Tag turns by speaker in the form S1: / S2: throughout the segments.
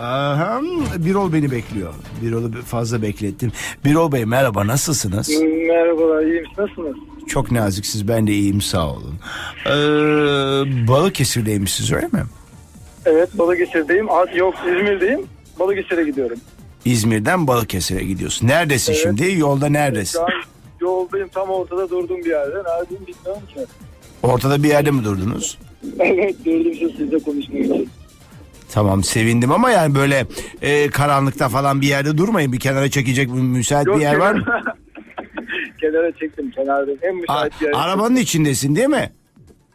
S1: Aha, Birol beni bekliyor. Birol'u fazla beklettim. Birol Bey merhaba nasılsınız?
S2: Merhabalar, iyiyim. Nasılsınız?
S1: Çok naziksiniz ben de iyiyim sağ olun. Ee, Balıkesir'deymişsiniz öyle mi?
S2: Evet, Balıkesir'deyim. Yok, İzmir'deyim. Balıkesir'e gidiyorum.
S1: İzmir'den Balıkesir'e gidiyorsun. Neredesin
S2: Evet.
S1: şimdi? Yolda neredesin?
S2: Şu an yoldayım, tam ortada durdum bir yerde. Neredeyim bilmiyorum ki.
S1: Ortada bir yerde mi durdunuz?
S2: Evet, durdum şu sizle konuşmak için.
S1: Tamam sevindim ama yani böyle e, karanlıkta falan bir yerde durmayın. Bir kenara çekecek bir müsait bir yer var mı?
S2: kenara çektim, kenardayım. En
S1: A-
S2: müsait yer.
S1: arabanın içindesin değil mi?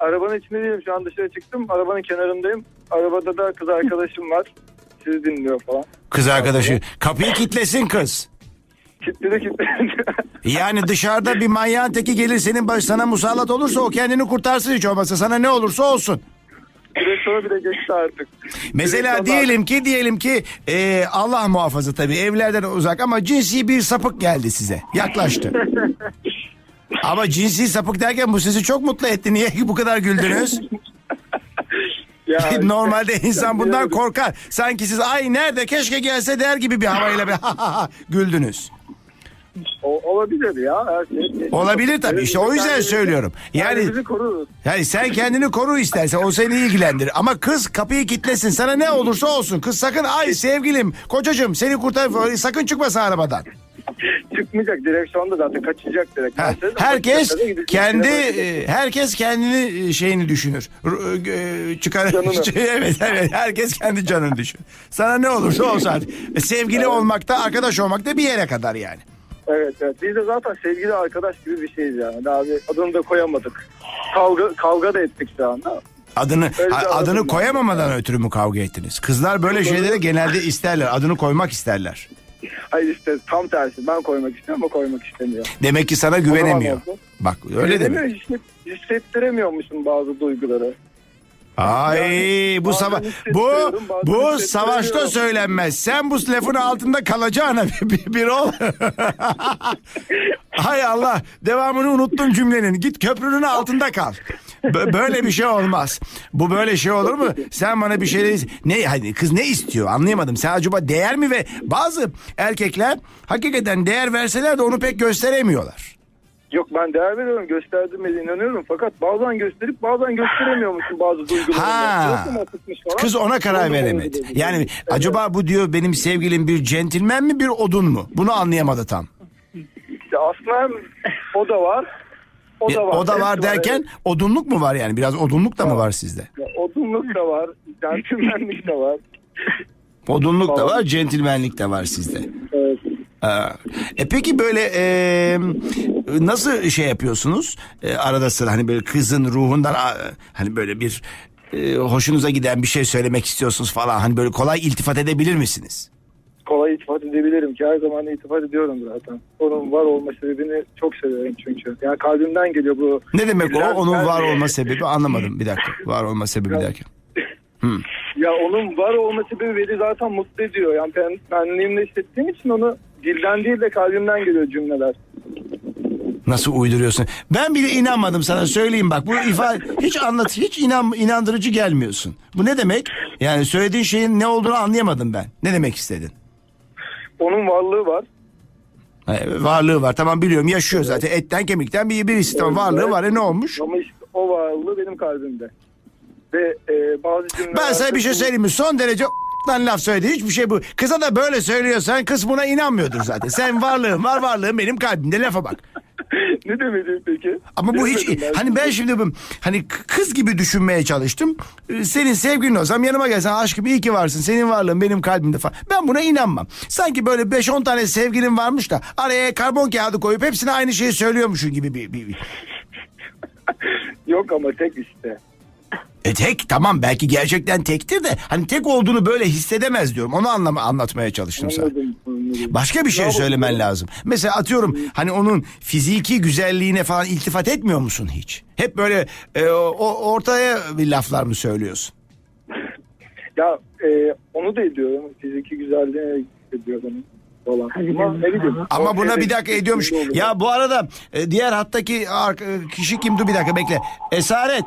S2: Arabanın içinde değilim, şu an dışarı çıktım. Arabanın kenarındayım. Arabada da kız arkadaşım var. Sizi dinliyor falan.
S1: Kız arkadaşı. Kapıyı kitlesin kız.
S2: Kitledi kitledi.
S1: Yani dışarıda bir manyağın teki gelir senin baş sana musallat olursa o kendini kurtarsın hiç olmazsa sana ne olursa olsun.
S2: Direksiyona bile geçti artık.
S1: Mesela
S2: Direksiyon
S1: diyelim ki diyelim ki e, Allah muhafaza tabii evlerden uzak ama cinsi bir sapık geldi size. Yaklaştı. ama cinsi sapık derken bu sizi çok mutlu etti. Niye bu kadar güldünüz?
S2: Ya,
S1: Normalde insan bundan korkar. Sanki siz ay nerede keşke gelse der gibi bir havayla bir güldünüz.
S2: O, olabilir ya. Her şey.
S1: Olabilir tabii işte o yüzden
S2: Kendimizi-
S1: söylüyorum. Yani
S2: Kendimizi koruruz.
S1: yani sen kendini koru istersen o seni ilgilendirir. Ama kız kapıyı kitlesin sana ne olursa olsun. Kız sakın ay sevgilim kocacığım seni kurtar sakın çıkmasın arabadan.
S2: Çıkmayacak direksiyonda zaten kaçacak direkt.
S1: Ha, herkes
S2: kaçacak, gidecek,
S1: kendi
S2: gidecek.
S1: e, herkes kendini e, şeyini düşünür. R- e, çıkar
S2: Canını.
S1: evet evet herkes kendi canını düşün. Sana ne olursa olsun artık. Sevgili olmakta, arkadaş olmakta bir yere kadar yani.
S2: Evet evet. Biz de zaten sevgili arkadaş gibi bir şeyiz yani. Bir adını da koyamadık. Kavga kavga da ettik şu anda.
S1: Adını
S2: Öyle
S1: ha, adını
S2: var.
S1: koyamamadan ötürü mü kavga ettiniz? Kızlar böyle şeyleri genelde isterler. Adını koymak isterler.
S2: Hayır işte tam tersi. Ben koymak istiyorum ama koymak istemiyor.
S1: Demek ki sana güvenemiyor. Bak öyle
S2: Bilemiyor,
S1: demek.
S2: Hisset, hissettiremiyormuşum bazı duyguları.
S1: Ay
S2: Yani
S1: bu sava bu bu savaşta söylenmez. Sen bu lafın altında kalacağına bir, bir, bir ol. Hay Allah devamını unuttum cümlenin. Git köprünün altında kal. Bö- Böyle bir şey olmaz. Bu böyle şey olur mu? Sen bana bir şey ne hani kız ne istiyor anlayamadım. Sen acaba değer mi ve bazı erkekler hakikaten değer verseler de onu pek gösteremiyorlar.
S2: Yok ben değer veriyorum gösterdiğime de inanıyorum fakat bazen gösterip bazen gösteremiyormuşum bazı duyguları.
S1: Ha. Kız ona karar veremedi. Yani
S2: Evet.
S1: acaba bu diyor benim sevgilim bir centilmen mi bir odun mu? Bunu anlayamadı tam.
S2: İşte aslında o da var. O
S1: E,
S2: da var.
S1: O da var derken
S2: evet.
S1: odunluk mu var yani? Biraz odunluk da mı var sizde?
S2: Ya, Odunluk da var. Centilmenlik de var.
S1: Odunluk da var, centilmenlik de var sizde.
S2: Evet.
S1: E peki böyle e, nasıl şey yapıyorsunuz? E, arada sıra hani böyle kızın ruhundan hani böyle bir e, hoşunuza giden bir şey söylemek istiyorsunuz falan. Hani böyle kolay iltifat edebilir misiniz?
S2: Kolay iltifat edebilirim ki her zaman iltifat ediyorum zaten. Onun var olma sebebini çok seviyorum çünkü. Yani kalbimden geliyor bu.
S1: Ne demek o? Onun var olma sebebi anlamadım bir dakika. Var olma sebebi derken.
S2: Ya onun var olma sebebi beni zaten mutlu ediyor. Yani ben benliğimle hissettiğim için onu dilden değil de kalbimden geliyor cümleler.
S1: Nasıl uyduruyorsun? Ben bile inanmadım sana söyleyeyim bak. Bu ifade hiç anlat hiç inan inandırıcı gelmiyorsun. Bu ne demek? Yani söylediğin şeyin ne olduğunu anlayamadım ben. Ne demek istedin?
S2: Onun varlığı var.
S1: Ha, varlığı var tamam biliyorum yaşıyor zaten etten kemikten bir birisi tamam varlığı var e ne olmuş?
S2: Ama işte o varlığı benim kalbimde. Ve e, bazı cümleler...
S1: Ben sana bir şey söyleyeyim mi? Son derece lan laf söyledi. Hiçbir şey bu. Kıza da böyle söylüyorsan kız buna inanmıyordur zaten. Sen varlığın var varlığın benim kalbimde lafa bak.
S2: ne demedim peki?
S1: Ama bu hiç
S2: ben.
S1: hani ben şimdi bu hani kız gibi düşünmeye çalıştım. Ee, Senin sevgilin olsam yanıma gelsen aşkım iyi ki varsın. Senin varlığın benim kalbimde falan. Ben buna inanmam. Sanki böyle 5-10 tane sevgilin varmış da araya karbon kağıdı koyup hepsine aynı şeyi söylüyormuşsun gibi bir, bir, bir.
S2: Yok ama tek işte.
S1: E tek tamam belki gerçekten tektir de hani tek olduğunu böyle hissedemez diyorum. Onu anlama, anlatmaya çalıştım sana.
S2: Anladım. anladım.
S1: Başka bir şey söylemen lazım. Mesela atıyorum hani onun fiziki güzelliğine falan iltifat etmiyor musun hiç? Hep böyle e, o, ortaya bir laflar mı söylüyorsun?
S2: Ya e, onu da ediyorum. Fiziki güzelliğine ediyorum falan. Ama ne bileyim.
S1: Ama buna bir dakika ediyormuş.
S2: oluyor.
S1: Ya bu arada e, diğer hattaki ar- kişi kim? Dur bir dakika bekle. Esaret.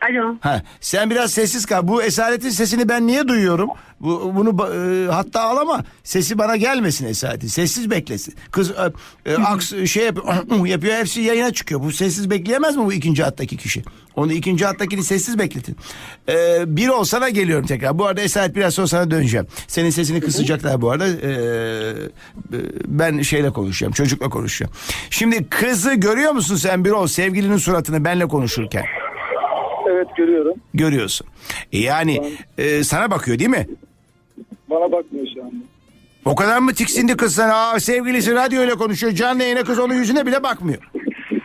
S3: Alo.
S1: Ha, sen biraz sessiz kal. Bu esaretin sesini ben niye duyuyorum? Bu, bunu e, hatta al ama sesi bana gelmesin esaretin. Sessiz beklesin. Kız e, e, aks şey yapıyor, yapıyor hepsi yayına çıkıyor. Bu sessiz bekleyemez mi bu ikinci hattaki kişi? Onu ikinci hattakini sessiz bekletin. E, bir olsana geliyorum tekrar. Bu arada esaret biraz sonra sana döneceğim. Senin sesini kısacaklar bu arada. E, e, ben şeyle konuşacağım. Çocukla konuşacağım. Şimdi kızı görüyor musun sen bir ol sevgilinin suratını benle konuşurken?
S2: Evet görüyorum.
S1: görüyorsun. E Yani e, sana bakıyor değil mi?
S2: Bana bakmıyor şu anda.
S1: O kadar mı tiksindi kız sana? Aa, sevgilisi radyoyla konuşuyor. Canlı yayına kız onun yüzüne bile bakmıyor.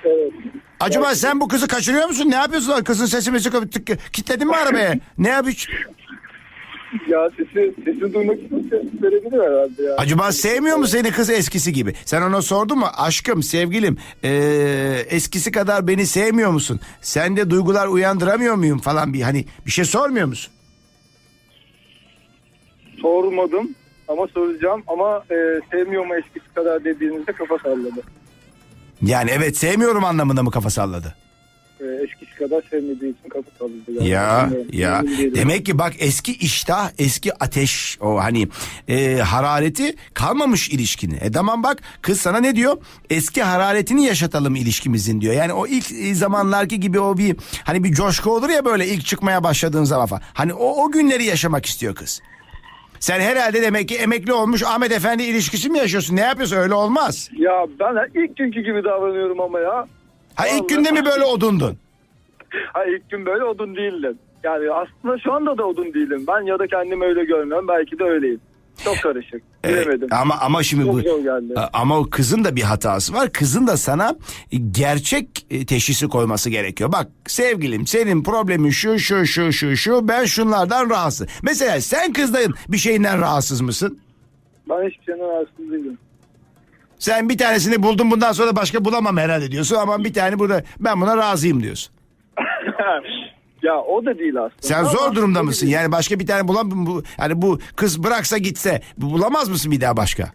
S2: Evet.
S1: Acaba sen bu kızı kaçırıyor musun? Ne yapıyorsun? Kızın çıkıp tık- kilitledin mi arabaya? Ne yapıyorsun?
S2: Ya sesi, sesi duymak için ses verebilir herhalde ya.
S1: Acaba sevmiyor mu seni kız eskisi gibi? Sen ona sordun mu? Aşkım, sevgilim, e, eskisi kadar beni sevmiyor musun? Sende duygular uyandıramıyor muyum falan bir hani bir şey sormuyor musun?
S2: Sormadım ama soracağım ama e, sevmiyor mu eskisi kadar dediğinizde kafa salladı.
S1: Yani evet sevmiyorum anlamında mı kafa salladı?
S2: E, eskisi kadar sevmediği için kafa salladı. Yani.
S1: Ya
S2: Bilmiyorum,
S1: ya demek ki bak eski iştah eski ateş o hani e, harareti kalmamış ilişkinin. E tamam bak kız sana ne diyor? Eski hararetini yaşatalım ilişkimizin diyor. Yani o ilk e, zamanlarki gibi o bir hani bir coşku olur ya böyle ilk çıkmaya başladığın zaman falan. Hani o, o günleri yaşamak istiyor kız. Sen herhalde demek ki emekli olmuş Ahmet Efendi ilişkisi mi yaşıyorsun? Ne yapıyorsun? Öyle olmaz.
S2: Ya ben ilk günkü gibi davranıyorum ama ya.
S1: Ha ilk
S2: Vallahi.
S1: günde mi böyle odundun?
S2: Ha ilk gün böyle odun değildim. Yani aslında şu anda da odun değilim. Ben ya da kendimi öyle görmüyorum. Belki de öyleyim. Çok karışık.
S1: Ee,
S2: Bilemedim.
S1: ama ama şimdi
S2: Çok
S1: bu
S2: zor geldi.
S1: A- ama o kızın da bir hatası var. Kızın da sana gerçek e, teşhisi koyması gerekiyor. Bak sevgilim senin problemin şu şu şu şu şu ben şunlardan rahatsız. Mesela sen kızların bir şeyinden rahatsız mısın?
S2: Ben hiçbir şeyden rahatsız değilim.
S1: Sen bir tanesini buldun bundan sonra başka bulamam herhalde diyorsun ama bir tane burada ben buna razıyım diyorsun.
S2: ya o da değil aslında.
S1: Sen zor durumda mısın? Yani başka bir tane bulam bu yani bu kız bıraksa gitse bu- bulamaz mısın bir daha başka?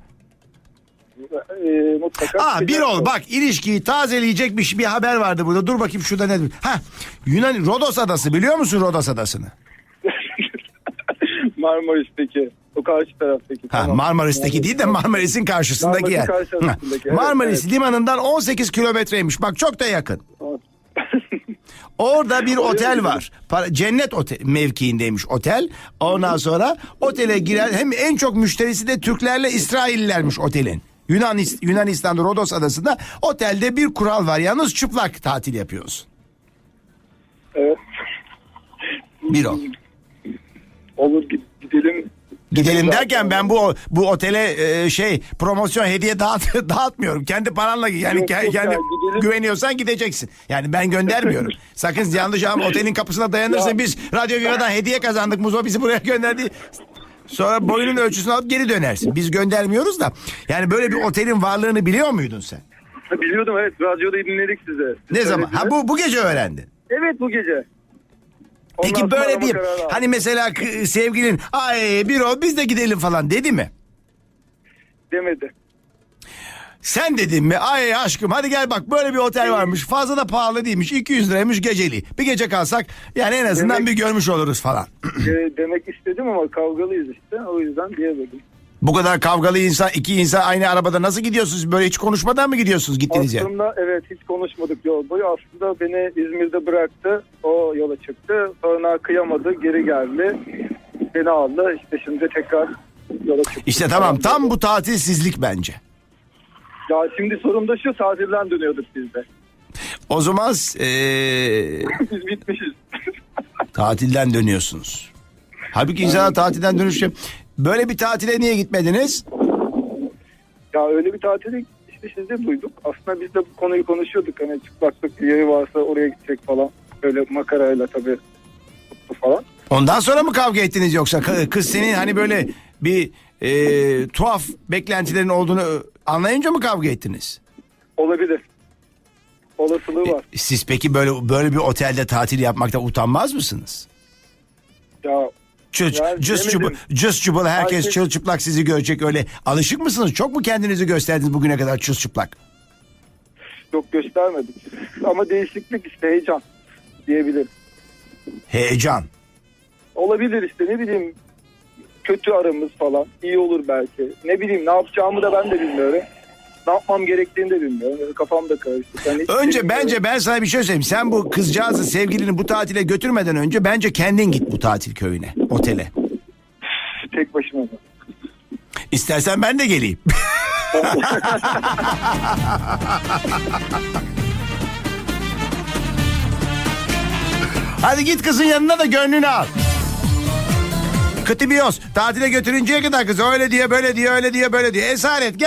S2: Ee, mutlaka.
S1: Aa bir ol bak ilişkiyi tazeleyecek bir, bir haber vardı burada. Dur bakayım şurada ne? Ha Yunan Rodos adası biliyor musun Rodos adasını?
S2: Marmaris'teki. O karşı taraftaki.
S1: Ha
S2: tamam.
S1: Marmaris'teki değil de Marmaris'in karşısındaki yer.
S2: Marmaris'in karşısındaki,
S1: Ha,
S2: evet,
S1: Marmaris
S2: evet.
S1: limanından 18 kilometreymiş. Bak çok da yakın. Orada bir otel var. Para, cennet otel, mevkiindeymiş otel. Ondan sonra otele giren hem en çok müşterisi de Türklerle İsraillilermiş otelin. Yunan Yunanistan'da Rodos adasında otelde bir kural var. Yalnız çıplak tatil yapıyorsun.
S2: evet.
S1: Bir ol.
S2: Olur gid- gidelim.
S1: Gidelim derken ben bu bu otele e, şey promosyon hediye dağıt dağıtmıyorum. Kendi paranla yani
S2: Yok, yok
S1: kendi
S2: ya, gidelim.
S1: güveniyorsan gideceksin. Yani ben göndermiyorum. Sakın yanlış ama otelin kapısına dayanırsın.
S2: Ya.
S1: Biz Radyo Viva'dan hediye kazandık. Muzo bizi buraya gönderdi. Sonra boyunun ölçüsünü alıp geri dönersin. Biz göndermiyoruz da. Yani böyle bir otelin varlığını biliyor muydun sen?
S2: Biliyordum evet. Radyoda dinledik size.
S1: Ne zaman? Ha bu bu gece öğrendin.
S2: Evet bu gece. Ondan
S1: Peki
S2: sonra
S1: böyle bir
S2: kararı aldım.
S1: hani mesela k- sevgilin ay bir o biz de gidelim falan dedi mi?
S2: Demedi.
S1: Sen dedin mi? Ay aşkım hadi gel bak böyle bir otel varmış. Fazla da pahalı değilmiş. 200 liraymış geceli. Bir gece kalsak yani en azından
S2: Demek-
S1: bir görmüş oluruz falan.
S2: Ee, demek istedim ama kavgalıyız işte. O yüzden diyemedim.
S1: Bu kadar kavgalı insan, iki insan aynı arabada nasıl gidiyorsunuz? Böyle hiç konuşmadan mı gidiyorsunuz gittiğiniz yer?
S2: Aslında evet hiç konuşmadık yol boyu. Aslında beni İzmir'de bıraktı. O yola çıktı. Sonra kıyamadı. Geri geldi. Beni aldı. İşte şimdi tekrar yola çıktı.
S1: İşte tamam tam bu tatilsizlik bence.
S2: Ya şimdi sorum da şu tatilden dönüyorduk biz de.
S1: O zaman eee,
S2: biz bitmişiz.
S1: tatilden dönüyorsunuz. Halbuki insana tatilden dönüşü böyle bir tatile niye gitmediniz?
S2: ya öyle bir tatile işte sizi duyduk. Aslında biz de bu konuyu konuşuyorduk. Hani çıplaklık bir yeri varsa oraya gidecek falan. Böyle makarayla tabii mutlu falan.
S1: Ondan sonra mı kavga ettiniz yoksa Kı- kız senin hani böyle bir eee, tuhaf beklentilerin olduğunu anlayınca mı kavga ettiniz?
S2: Olabilir. Olasılığı var.
S1: E, Siz peki böyle böyle bir otelde tatil yapmakta utanmaz mısınız?
S2: Ya
S1: Çıl,
S2: Ya
S1: cız çubuk, cız çubuk herkes
S2: Herkes-
S1: çılçıplak sizi görecek öyle. Alışık mısınız? Çok mu kendinizi gösterdiniz bugüne kadar çılçıplak?
S2: Yok göstermedik. Ama değişiklik işte heyecan diyebilirim.
S1: Heyecan.
S2: Olabilir işte ne bileyim kötü aramız falan iyi olur belki. Ne bileyim ne yapacağımı da ben de bilmiyorum. Ne yapmam gerektiğini de bilmiyorum. Kafam da karıştı. Ben hiç
S1: Önce
S2: bilmiyorum.
S1: bence ben sana bir şey söyleyeyim. Sen bu kızcağızı sevgilini bu tatile götürmeden önce bence kendin git bu tatil köyüne, otele.
S2: tek başıma. da.
S1: İstersen ben de geleyim. Hadi git kızın yanına da gönlünü al. Kıtibiyos tatile götürünceye kadar kız öyle diye böyle diye öyle diye böyle diye. Esaret gel.